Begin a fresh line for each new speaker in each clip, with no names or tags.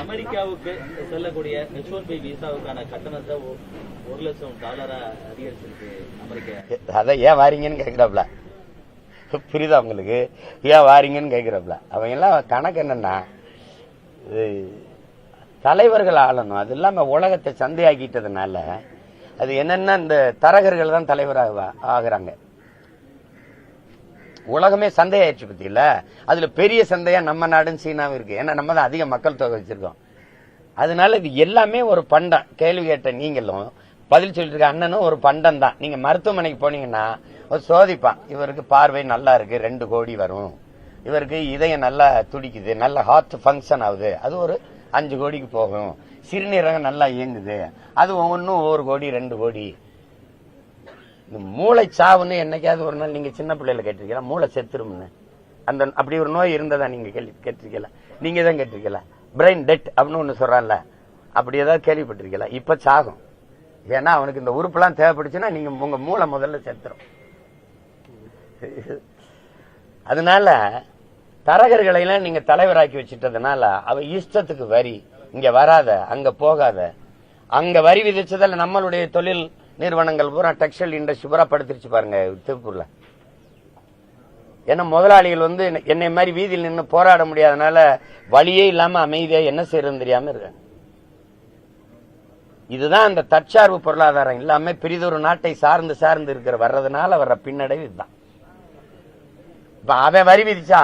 அமெரிக்காவுக்கு செல்லக்கூடிய H one B விசாவுக்கான கட்டணத்தை ஒரு லட்சம் டாலரா அதிகரிச்சிருக்கு அமெரிக்கா.
அதை ஏன் வாரீங்கன்னு கேட்குறாப்ல புரியுதா உங்களுக்கு? ஏன் வாரீங்கன்னு கேட்குறாப்ல அவங்க எல்லாம் கணக்கு என்னன்னா தலைவர்கள் ஆளணும். அது இல்லாமல் உலகத்தை சந்தையாக்கிட்டதுனால அது என்னன்னா இந்த தரகர்கள் தான் தலைவராக ஆகிறாங்க. உலகமே சந்தையாயிடுச்சு பத்தியில. அதுல பெரிய சந்தையா நம்ம நாடும் சீனாவும் இருக்கு. ஏன்னா நம்ம தான் அதிக மக்கள் தொகை வச்சிருக்கோம். அதனால இது எல்லாமே ஒரு பண்டம். கேள்வி கேட்ட நீங்களும் பதில் சொல்லிட்டு இருக்க அண்ணனும் ஒரு பண்டம் தான். நீங்க மருத்துவமனைக்கு போனீங்கன்னா ஒரு சோதிப்பான். இவருக்கு பார்வை நல்லா இருக்கு ரெண்டு கோடி வரும். இவருக்கு இதயம் நல்லா துடிக்குது நல்ல ஹார்ட் ஃபங்க்ஷன் ஆகுது. அது ஒரு அஞ்சு கோடிக்கு போகும். சிறுநீரகம் நல்லா இயங்குது. அது ஒவ்வொன்றும் ஒவ்வொரு கோடி ரெண்டு கோடி. இந்த மூளை சாவுன்னு என்னைக்காவது ஒரு நாள் நீங்க சின்ன பிள்ளையில கேட்டிருக்கீங்களா? மூளை செத்துரும்னு. அந்த அப்படி ஒரு நோய் இருந்ததா நீங்க கேள்வி கேட்டிருக்கீங்களா? நீங்க தான் கேட்டிருக்கீங்களா? பிரெயின் டெட் அப்படின்னு ஒண்ணு சொல்றான்ல. அப்படி ஏதாவது கேள்விப்பட்டிருக்கீங்களா? இப்ப சாகும். ஏன்னா அவனுக்கு இந்த உறுப்புலாம் தேவைப்படுச்சுன்னா நீங்க உங்க மூளை முதல்ல செத்துரும். அதனால தரகர்களை எல்லாம் நீங்க தலைவராக்கி வச்சிட்டதுனால அவ இஷ்டத்துக்கு வரி. இங்க வராத அங்க போகாத. அங்க வரி விதிச்சதால நம்மளுடைய தொழில் நிறுவனங்கள் பூரா டெக்ஸ்டைல் இண்டஸ்ட்ரி பூரா படுத்துருச்சு பாருங்க திருப்பூர்ல. ஏன்னா முதலாளிகள் வந்து என்னை மாதிரி வீதியில் நின்று போராட முடியாதனால வழியே இல்லாம அமைதியா என்ன செய்யறதுன்னு தெரியாம இருக்காங்க. இதுதான் அந்த தற்சார்பு பொருளாதாரம் இல்லாம பெரிதொரு நாட்டை சார்ந்து சார்ந்து இருக்கிற வர்றதுனால வர்ற பின்னடைவு இதுதான். இப்ப அவன் வரி விதிச்சா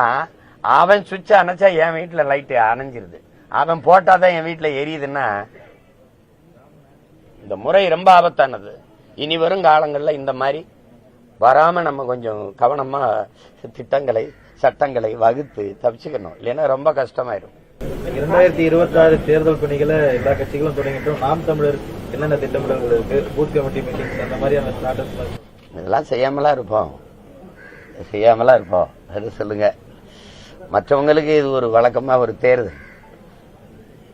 அவன் சுவிட்ச அணைச்சா என் வீட்டுல லைட் அணைஞ்சிருது. அவன் போட்டாதான் என் வீட்டுல எரியுதுன்னா இந்த முறை ரொம்ப ஆபத்தானது. இனி வரும் காலங்கள்ல இந்த மாதிரி வராம நம்ம கொஞ்சம் கவனமா திட்டங்களை சட்டங்களை வகுத்து தப்பிச்சுக்கணும் இல்லைன்னா ரொம்ப கஷ்டமாயிடும்
இரண்டாயிரத்தி இருபத்தி ஆறு தேர்தல் பணிகளை எல்லா கட்சிகளும் தொடங்கிட்டோம். நாம் தமிழர் என்னென்ன திட்டமிடல் இருக்கு பூத் கமிட்டி மீட்டிங்ஸ் அந்த மாதிரியான
இதெல்லாம் செய்யாமலா இருப்போம். செய்யாமலா இருப்போம். அது சொல்லுங்க. மற்றவங்களுக்கு இது ஒரு வழக்கமா ஒரு தேர்தல்.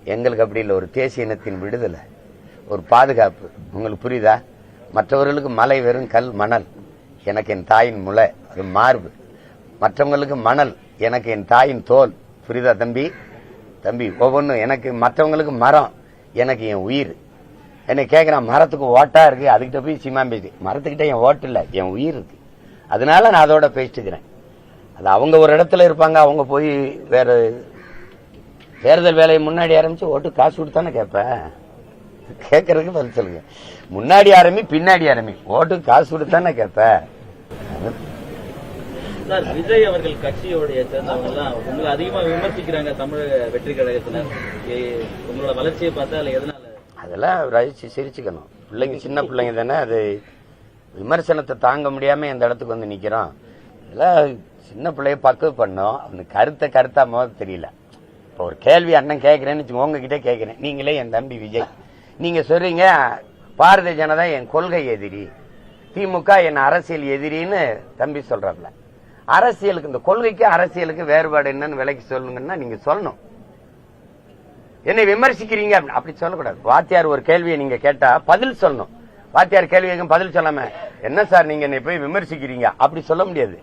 எங்களுக்கு அப்படி இல்லை. ஒரு தேசிய இனத்தின் விடுதலை. ஒரு பாதுகாப்பு. உங்களுக்கு புரியுதா? மற்றவர்களுக்கு மலை வெறும் கல் மணல். எனக்கு என் தாயின் முளை அது மார்பு. மற்றவங்களுக்கு மணல் எனக்கு என் தாயின் தோல். புரியுதா தம்பி? தம்பி ஒவ்வொன்றும் எனக்கு மற்றவங்களுக்கு மரம் எனக்கு என் உயிர். என்னை கேட்குறான் மரத்துக்கு ஓட்டா இருக்கு. அதுக்கிட்ட போய் சிமா பேசி. மரத்துக்கிட்ட என் ஓட்டு இல்லை என் உயிர் இருக்கு. அதனால நான் அதோட பேசிட்டுக்கிறேன் அது அவங்க ஒரு இடத்துல இருப்பாங்க அவங்க போய் வேற தேர்தல் வேலையை முன்னாடி ஆரம்பிச்சு ஓட்டு காசு கொடுத்தானே கேட்பேன். கேட்கறதுக்கு பதில் சொல்லுங்க. முன்னாடி ஆரம்பி பின்னாடி ஆரம்பி ஓட்டு காசு கொடுத்தானே கேட்பேன்
சார் விஜய் அவர்கள் கட்சியோடைய சேர்ந்தவங்க எல்லாம் உங்களை அதிகமா விமர்சிக்கிறாங்க தமிழக வெற்றி கழகத்துல உங்களோட வளர்ச்சியை பார்த்தா அதுல எதனால?
அதெல்லாம் ரசிச்சு சிரிச்சுக்கணும். பிள்ளைங்க சின்ன பிள்ளைங்க தானே அது. விமர்சனத்தை தாங்க முடியாம இந்த இடத்துக்கு வந்து நிக்கிறோம். இதெல்லாம் சின்ன பிள்ளைய பக்குவ பண்ணோம். அவனுக்கு கருத்தை கருத்தா போது தெரியல. இப்போ ஒரு கேள்வி அண்ணன் கேட்கிறேன்னு உங்ககிட்ட கேட்கிறேன் நீங்களே என் தம்பி விஜய். நீங்க சொல்றீங்க பாரதிய ஜனதா என் கொள்கை எதிரி. திமுக என் அரசியல் எதிரின்னு தம்பி சொல்றாப்ல. அரசியலுக்கு இந்த கொள்கைக்கு அரசியலுக்கு வேறுபாடு என்னன்னு விலைக்கு சொல்லுங்கன்னா நீங்க சொல்லணும். என்னை விமர்சிக்கிறீங்க அப்படி- சொல்லக்கூடாது. வாத்தியார் ஒரு கேள்வியை நீங்க கேட்டா பதில் சொல்லணும். வாத்தியார் கேள்வி பதில் சொல்லாம என்ன சார் நீங்க என்னை போய் விமர்சிக்கிறீங்க? அப்படி சொல்ல முடியாது.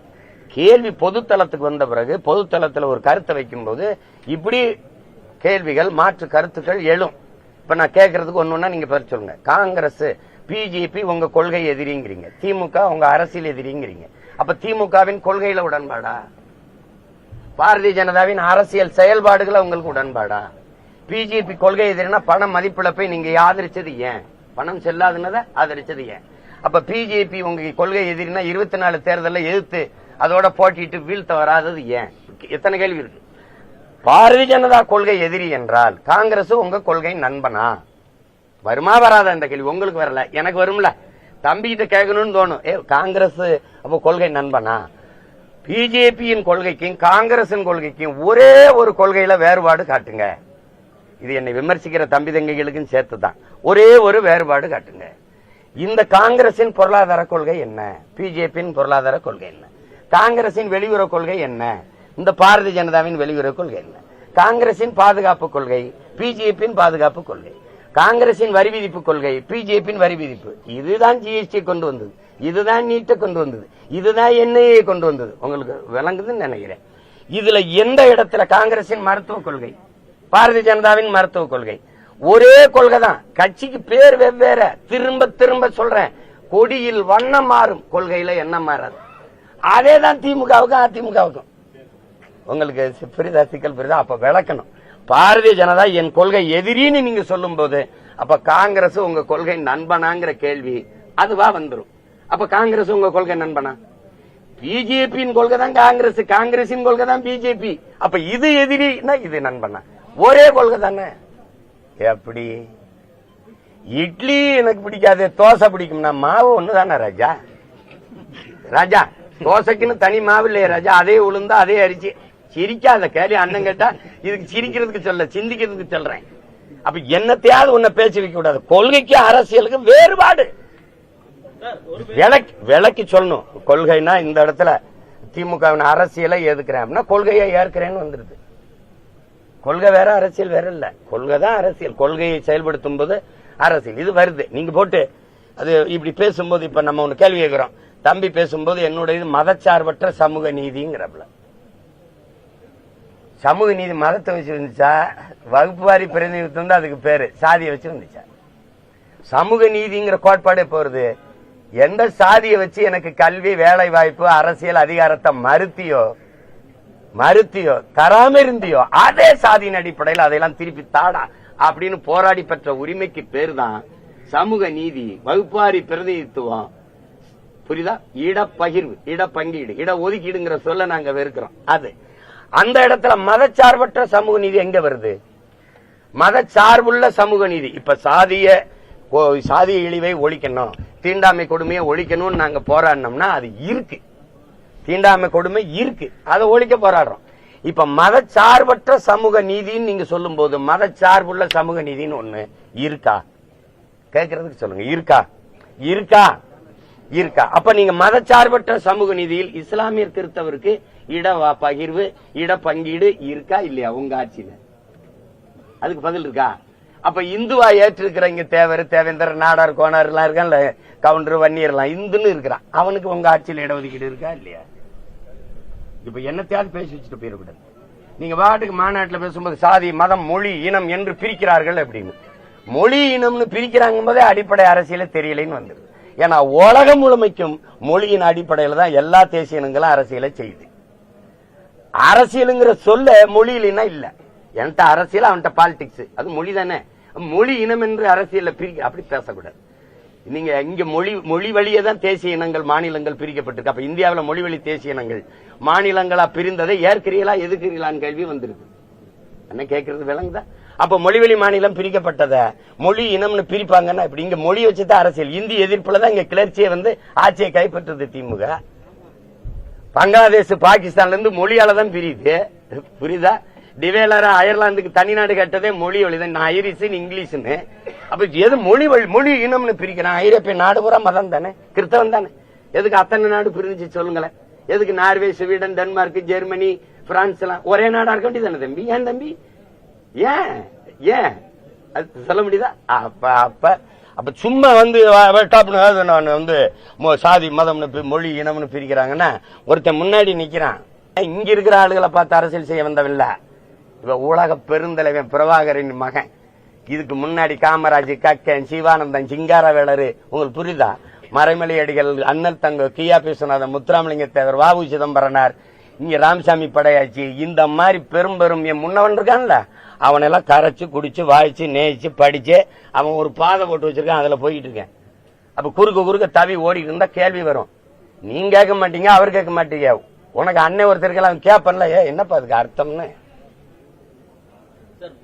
கேள்வி பொதுத்தளத்துக்கு வந்த பிறகு பொதுத்தளத்தில் ஒரு கருத்தை வைக்கும்போது இப்படி கேள்விகள் மாற்று கருத்துக்கள் எழும். இப்ப நான் கேட்கறதுக்கு ஒண்ணுன்னா நீங்க பதில் சொல்லுங்க. காங்கிரஸ் பிஜேபி உங்க கொள்கை எதிரிங்கிறீங்க. திமுக உங்க அரசியல் எதிரிங்கிறீங்க. அப்ப திமுகவின் கொள்கையில உடன்பாடா? பாரதிய ஜனதாவின் அரசியல் செயல்பாடுகளை உங்களுக்கு உடன்பாடா? பிஜேபி கொள்கை எதிரினா பண மதிப்பிழப்பை நீங்க ஆதரிச்சது ஏன்? பணம் செல்லாதுன்னதை ஆதரிச்சது ஏன்? அப்ப பிஜேபி உங்க கொள்கை எதிரினா இருபத்தி நாலு தேர்தலில் எதிர்த்து அதோட போட்டிட்டு வீழ்த்த வராதது ஏன்? எத்தனை கேள்வி இருக்கு? பாரதிய ஜனதா கொள்கை எதிரி என்றால் காங்கிரஸ் உங்க கொள்கை நண்பனா? வருமா வராத இந்த கேள்வி? உங்களுக்கு வரல. எனக்கு வரும்ல. தம்பிகிட்ட கேட்கணும்னு தோணும். ஏ காங்கிரஸ் அப்போ கொள்கை நண்பனா? பிஜேபியின் கொள்கைக்கும் காங்கிரசின் கொள்கைக்கும் ஒரே ஒரு கொள்கையில வேறுபாடு காட்டுங்க. இது என்னை விமர்சிக்கிற தம்பி தங்கைகளுக்கும் சேர்த்து தான் ஒரே ஒரு வேறுபாடு காட்டுங்க. இந்த காங்கிரசின் பொருளாதார கொள்கை என்ன? பிஜேபியின் பொருளாதார கொள்கை என்ன? காங்கிரசின் வெளியுறவு கொள்கை என்ன? இந்த பாரதிய ஜனதாவின் வெளியுறவு கொள்கை என்ன? காங்கிரசின் பாதுகாப்பு கொள்கை பிஜேபியின் பாதுகாப்பு கொள்கை காங்கிரசின் வரி விதிப்பு கொள்கை பிஜேபியின் வரி விதிப்பு. இதுதான் ஜிஎஸ்டி கொண்டு வந்தது. இதுதான் நீட்டை கொண்டு வந்தது. இதுதான் என்ஐஏ கொண்டு வந்தது. உங்களுக்கு விளங்குதுன்னு நினைக்கிறேன். இதுல எந்த இடத்துல காங்கிரசின் மருத்துவ கொள்கை பாரதிய ஜனதாவின் மருத்துவ கொள்கை? ஒரே கொள்கை தான். கட்சிக்கு பேர் வெவ்வேறு. திரும்ப திரும்ப சொல்றேன். கொடியில் வண்ணம் மாறும் கொள்கையில என்ன மாறாது. அதே தான் திமுகவுக்கும் அதிமுகவுக்கும். உங்களுக்கு சி- சிக்கல் புரிதா அப்ப விளக்கணும். பாரதிய ஜனதா என் கொள்கை எதிரின்னு நீங்க சொல்லும் போது அப்ப காங்கிரஸ் உங்க கொள்கை நண்பனாங்கிற கேள்வி அதுவா வந்துடும் அப்ப காங்கிரஸ் உங்க கொள்கை நண்பனா? பிஜேபியின் கொள்கை தான் காங்கிரஸ் காங்கிரசின் கொள்கை தான் பிஜேபி. அப்ப இது எதிரினா இது நண்பனா? ஒரே கொள்கை தானே. எப்படி? இட்லி எனக்கு பிடிக்காது தோசை பிடிக்கும்னா மாவு ஒண்ணுதானே ராஜா? ராஜா தோசைக்குன்னு தனி மாவு இல்லையே ராஜா. அதே உளுந்தா அதே அரிசி. சிரிக்காத கேள்வி அண்ணன் கேட்டா இதுக்கு சிரிக்கிறதுக்கு சொல்ல சிந்திக்கிறதுக்கு சொல்றேன். அப்ப என்னத்தையாவது உன்னை பேச்சு வைக்க கூடாது. கொள்கைக்கு அரசியலுக்கு வேறுபாடு. விளக்கி விளக்கி சொல்லணும். கொள்கைனா இந்த இடத்துல திமுகவின் அரசியலை எதுக்குறேன் அப்படின்னா கொள்கையை ஏற்கிறேன்னு வந்துருது. கொள்கை வேற அரசியல் வேற இல்ல. கொள்கை தான் அரசியல். கொள்கையை செயல்படுத்தும் போது அரசியல். இது வருது. நீங்க போட்டு அது இப்படி பேசும்போது இப்ப நம்ம ஒன்று கேள்வி கேட்கிறோம். தம்பி பேசும்போது என்னுடைய இது மதச்சார்பற்ற சமூக நீதிங்கிறப்பல. சமூக நீதி மதத்தை வச்சு வந்துச்சா? வகுப்பு வாரி பிரதிநிதித்துவம் தான் அதுக்கு பேரு. சாதியை வச்சு வந்துச்சா? சமூக நீதிங்கிற கோட்பாடே போறது. எந்த சாதியை வச்சு எனக்கு கல்வி வேலை வாய்ப்பு அரசியல் அதிகாரத்தை மறுத்தியோ மறுத்தியோ தராம இருந்தியோ அதே சாதியின் அடிப்படையில் அதையெல்லாம் திருப்பி தாடா அப்படின்னு போராடி பெற்ற உரிமைக்கு பேர் தான் சமூக நீதி வகுப்பாரி பிரதிநிதித்துவம். புரியுதா? இடப்பகிர்வு இடப்பங்கீடு இட ஒதுக்கீடுங்கிற சொல்ல நாங்க வெறுக்கிறோம். அது. அந்த இடத்துல மதச்சார்பற்ற சமூக நீதி எங்க வருது? மதச்சார்புள்ள சமூக நீதி. இப்ப சாதிய சாதிய இழிவை ஒழிக்கணும். தீண்டாமை கொடுமையை ஒழிக்கணும்னு நாங்க போராடினோம்னா அது இருக்கு. தீண்டாமை கொடுமை இருக்கு. அதை ஒழிக்க போராடுறோம். இப்ப மதச்சார்பற்ற சமூக நீதின்னு நீங்க சொல்லும் போது மதச்சார்புள்ள சமூக நீதின்னு ஒண்ணு இருக்கா? கேட்கறதுக்கு சொல்லுங்க. இருக்கா? இருக்கா? இருக்கா? அப்ப நீங்க மதச்சார்பற்ற சமூக நிதியில் இஸ்லாமியர் கிறிஸ்தவருக்கு இட பகிர்வு இட பங்கீடு இருக்கா இல்லையா உங்க ஆட்சியில? அதுக்கு பதில் இருக்கா? அப்ப இந்துவா ஏற்றிருக்கிற இங்க தேவர் தேவேந்தர் நாடார் கோனார் எல்லாம் இருக்கான்ல கவுண்டர் வன்னியர்லாம் இந்துன்னு இருக்கிறான். அவனுக்கு உங்க ஆட்சியில இடஒதுக்கீடு இருக்கா இல்லையா? இப்ப என்னத்தையாவது பேசி வச்சுட்டு போயிடக்கூடாது. நீங்க பாட்டுக்கு மாநாட்டில் பேசும்போது சாதி மதம் மொழி இனம் என்று பிரிக்கிறார்கள் அப்படின்னு. மொழி இனம்னு பிரிக்கிறாங்க போதே அடிப்படை அரசியல தெரியலைன்னு வந்துருது. ஏன்னா உலகம் முழுமைக்கும் மொழியின் அடிப்படையில தான் எல்லா தேசிய இனங்களும் அரசியலை செய்யுது. அரசியலுங்கிற சொல்ல மொழியிலனா இல்ல. என்கிட்ட அரசியல் அவன்கிட்ட பாலிடிக்ஸ் அது மொழி தானே. மொழி இனம் என்று அரசியல பிரிக்க அப்படி பேசக்கூடாது. நீங்க இங்க மொழி மொழி வழியே தான் தேசிய இனங்கள் மாநிலங்கள் பிரிக்கப்பட்டிருக்கு. அப்ப இந்தியாவில் மொழி வழி தேசிய இனங்கள். மாநிலங்களா பிரிந்ததை ஏற்கிறீங்களா எதுக்கிறீங்களான்னு கேள்வி வந்திருக்கு. என்ன கேட்கறது விளங்குதா? அப்ப மொழிவெளி மாநிலம் பிரிக்கப்பட்டத. மொழி இனம்னு பிரிப்பாங்கன்னா இப்படி இங்க மொழி வச்சுதான் அரசியல். இந்தி எதிர்ப்புல தான் இங்க கிளர்ச்சியை வந்து ஆட்சியை கைப்பற்றுது திமுக. பங்களாதேஷ் பாகிஸ்தான்ல இருந்து மொழியால தான் பிரியுது. புரியுதா? டிவேலரா அயர்லாந்துக்கு தனிநாடு கட்டதே மொழி வழிதான். நான் ஐரிஸ் இங்கிலீஷ்னு அப்ப எது மொழி வழி? மொழி இனம்னு பிரிக்கிறான். ஐரோப்பிய நாடு பூரா மதம் தானே. கிறிஸ்தவம் தானே. எதுக்கு அத்தனை நாடு பிரிஞ்சு சொல்லுங்களேன். எதுக்கு Norway Sweden Denmark Germany France எல்லாம் ஒரே நாடா இருக்க வேண்டியதானே தம்பி? ஏன் தம்பி? ஏன்? ஏன்? அது சொல்ல முடியுதா? அப்ப அப்ப அப்ப சும்மா வந்து டாப்னு நான் வந்து சாதி மதம்னு பி- மொழி இனம்னு பிரிக்கிறாங்கன்னா ஒருத்தன் முன்னாடி நிக்கிறான். இங்க இருக்கிற ஆளுகளை பார்த்து அரசியல் செய்ய வந்தவில்லை இல்ல இவ உலக பெருந்தலைவன் பிரபாகரின் மகன். இதுக்கு முன்னாடி காமராஜ் கக்கன் சிவானந்தன் சிங்காரவேலரு உங்களுக்கு புரியுதா? மறைமலை அடிகள் அண்ணல் தங்க கியா விஸ்வநாதன் முத்துராமலிங்க தேவர் வாவு சிதம்பரனார் இங்க ராமசாமி படையாச்சி. இந்த மாதிரி பெரும் பெரும் என் முன்னவன் இருக்கான்ல? அவனெல்லாம் கரைச்சு குடிச்சு வாய்ச்சு நேய்ச்சு படிச்சு அவன் ஒரு பாதை போட்டு வச்சிருக்கான் அதுல போயிட்டு இருக்கேன். அப்ப குறுக்க குறுக்க தவி ஓடிட்டு இருந்தா கேள்வி வரும். நீங்க கேட்க மாட்டீங்க அவர் கேட்க மாட்டீங்க. உனக்கு அண்ணன் ஒருத்தருக்கு அவன் கேப்பன்ல ஏ என்னப்பா அதுக்கு அர்த்தம்னு?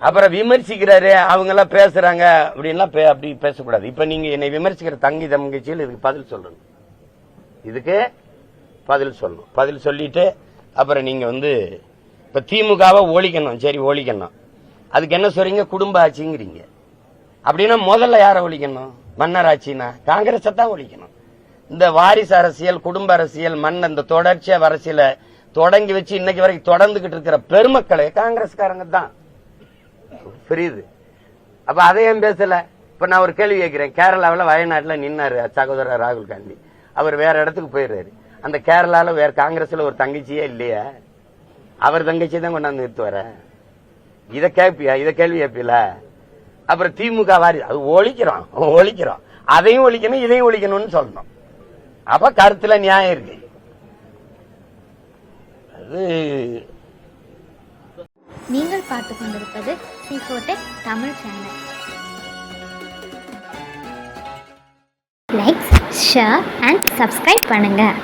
அப்புறம் விமர்சிக்கிறாரு அவங்க எல்லாம் பேசுறாங்க அப்படின்லாம் அப்படி பேசக்கூடாது. இப்ப நீங்க என்னை விமர்சிக்கிற தங்கி தங்கச்சியில் இதுக்கு பதில் சொல்லணும். இதுக்கு பதில் சொல்லணும். பதில் சொல்லிட்டு அப்புறம் நீங்க வந்து இப்ப திமுகவை ஒழிக்கணும் சரி ஒழிக்கணும். அதுக்கு என்ன சொல்றீங்க? குடும்ப ஆட்சிங்கிறீங்க. அப்படின்னா முதல்ல யாரை ஒழிக்கணும்? மன்னர் ஆட்சினா? காங்கிரஸை தான் ஒழிக்கணும். இந்த வாரிசு அரசியல் குடும்ப அரசியல் மண் இந்த தொடர்ச்சியா அரசியல தொடங்கி வச்சு இன்னைக்கு வரைக்கும் தொடர்ந்துகிட்டு இருக்கிற பெருமக்களே காங்கிரஸ்காரங்க தான். புரியுது? அப்ப அதையும் பேசல? இப்ப நான் ஒரு கேள்வி கேட்கிறேன். கேரளாவில் வயநாட்டில் நின்னாரு சகோதரர் ராகுல் காந்தி. அவர் வேற இடத்துக்கு போயிடுறாரு. அந்த கேரளாவில் வேற காங்கிரஸ்ல ஒரு தங்கச்சியே இல்லையா. அவர் தங்கச்சி தான் கொண்டாந்து நிறுத்துவாரேன் இதை கேட்பியா இதை கேள்வி கேட்பில அப்புறம் திமுக வாரி அது ஒழிக்கிறோம் ஒழிக்கிறோம். அதையும் ஒழிக்கணும் இதையும் ஒழிக்கணும்னு சொல்லணும். அப்ப கருத்துல நியாயம் இருக்கு. அது
நீங்கள் பார்த்து கொண்டிருப்பது சிஃபோடெக் Tamil channel like share and subscribe பண்ணுங்கள்